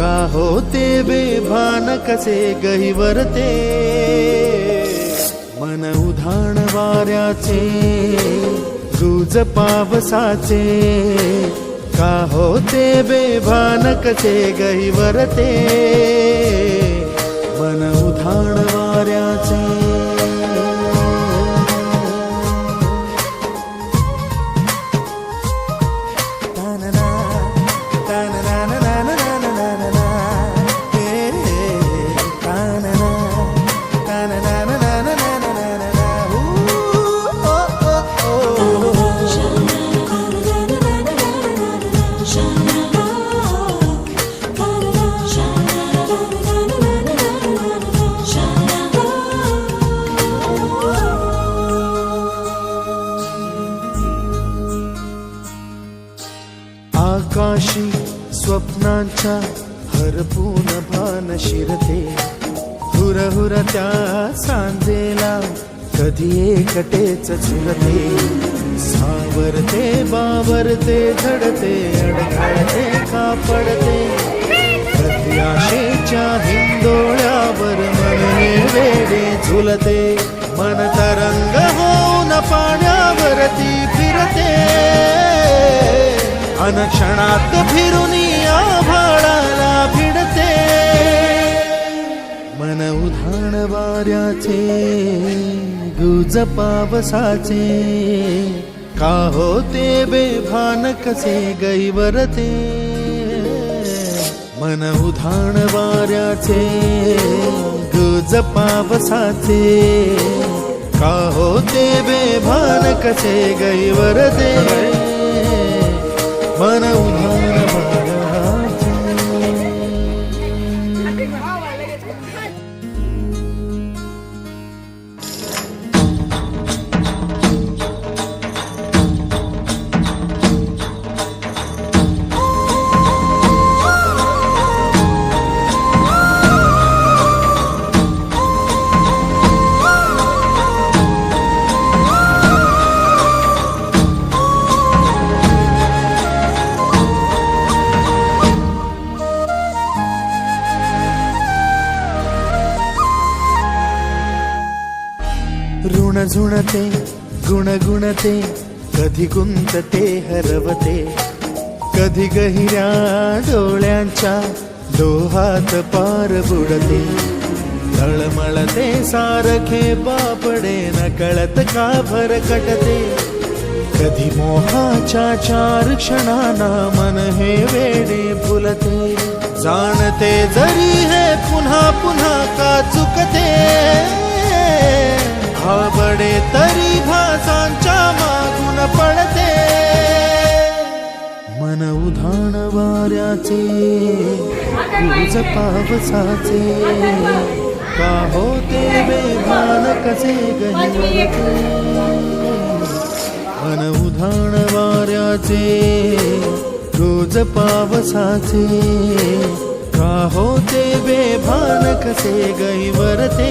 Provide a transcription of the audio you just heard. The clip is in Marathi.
का होते बेभान कसे गहिवरते? मन उधाण वाऱ्याचे गुज पावसाचे का होते बेभान कसे गहिवरते? मन उधाण स्वप्नांच्या हरपून भान शिरते. हुर हुर त्या सांजेला कधी एकटेच झुलते. सावरते बावरते झडते अडखळते कापडते. कधी आशेच्या हिंदोळ्यावर मन वेडे झुलते. मन तरंग होऊन पाण्यावरती फिरते. अनक्षणात फिरून मन उधाण वाऱ्याचे गुज पावसाचे. का होते बेभान कसे गैवरते? मन उधाण वाऱ्याचे गुज पावसाचे. का होते बेभान कसे गैवरते? मन उधाण वाऱ्या ऋण झुणते गुणगुणते कधी गुंतते हरवते. कधी गहिऱ्या डोळ्यांच्या डोहात पार बुडते. तळमळते सारखे बापडे न कळत का भरकटते कधी मोहाच्या चार क्षणाना मन हे वेडे फुलते. जाणते जरी हे पुन्हा पुन्हा का चुकते. आवडे तरी भासांच्या मागून पडते. मन उधाण वाऱ्याचे तुझ पावसाचे. का होते बेभान कसे गहिवते मन उधाण वाऱ्याचे रोज पावसाचे. का होते बेभान कसे गैवरते